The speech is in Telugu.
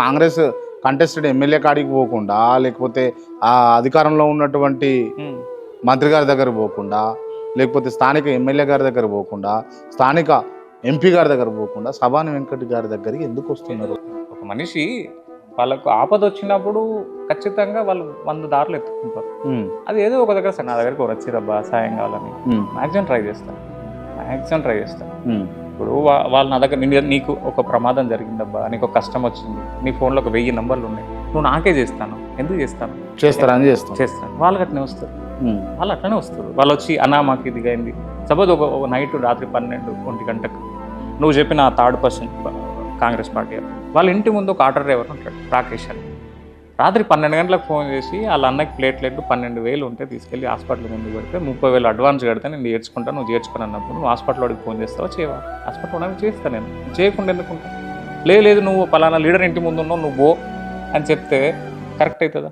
కాంగ్రెస్ కంటెస్టెడ్ ఎమ్మెల్యే కాడికి పోకుండా లేకపోతే ఆ అధికారంలో ఉన్నటువంటి. మంత్రి గారి దగ్గర పోకుండా లేకపోతే స్థానిక ఎమ్మెల్యే గారి దగ్గర పోకుండా స్థానిక ఎంపీ గారి దగ్గర పోకుండా సభాని వెంకట్ గారి దగ్గరికి ఎందుకు వస్తున్నారు? ఒక మనిషి వాళ్ళకు ఆపద వచ్చినప్పుడు ఖచ్చితంగా వాళ్ళు వంద దారులు ఎత్తుకుంటారు. అది ఏదో ఒక దగ్గర సరే నా దగ్గరకు వచ్చిరబ్బా సాయం కావాలని. మ్యాక్సిమం ట్రై చేస్తాను మ్యాక్సిమం ట్ై చేస్తాను ఇప్పుడు వా- వాళ్ళు నా దగ్గర నీ- నీకు ఒక ప్రమాదం జరిగిందబ్బా నీకు ఒక కష్టం వచ్చింది నీ ఫోన్లో ఒక వెయ్యి నంబర్లు ఉన్నాయి నువ్వు నాకే చేస్తాను ఎందుకు చేస్తాను? చేస్తారని చేస్తాం చేస్తాను. వాళ్ళకి అట్లనే వస్తారు. వాళ్ళు అట్లనే వస్తారు. వాళ్ళు వచ్చి అన్నా మాకు ఇది అయింది. సపోజ్ ఒక నైట్ రాత్రి పన్నెండు ఒంటి గంటకు నువ్వు చెప్పిన థర్డ్ పర్సన్ కాంగ్రెస్ పార్టీ వాళ్ళు. వాళ్ళ ఇంటి ముందు ఒక ఆటో డ్రైవర్ ఉంటాడు రాకేష్ అని. రాత్రి పన్నెండు గంటలకు ఫోన్ చేసి వాళ్ళ అన్నకి ప్లేట్లెట్లు పన్నెండు వేలు ఉంటే తీసుకెళ్ళి హాస్పిటల్ ముందు పెడితే ముప్పై వేలు అడ్వాన్స్ కడితే నేను చేర్చుకుంటాను నువ్వు చేర్చుకుని అన్నప్పుడు నువ్వు హాస్పిటల్ వాడికి ఫోన్ చేస్తావా చేయవా? హాస్పిటల్ వాడికి చేస్తాను నేను. చేయకుండా ఎందుకుంటా లేదు లేదు నువ్వు పలానా లీడర్ ఇంటి ముందు ఉన్నావు నువ్వు బో అని చెప్తే కరెక్ట్ అవుతుందా?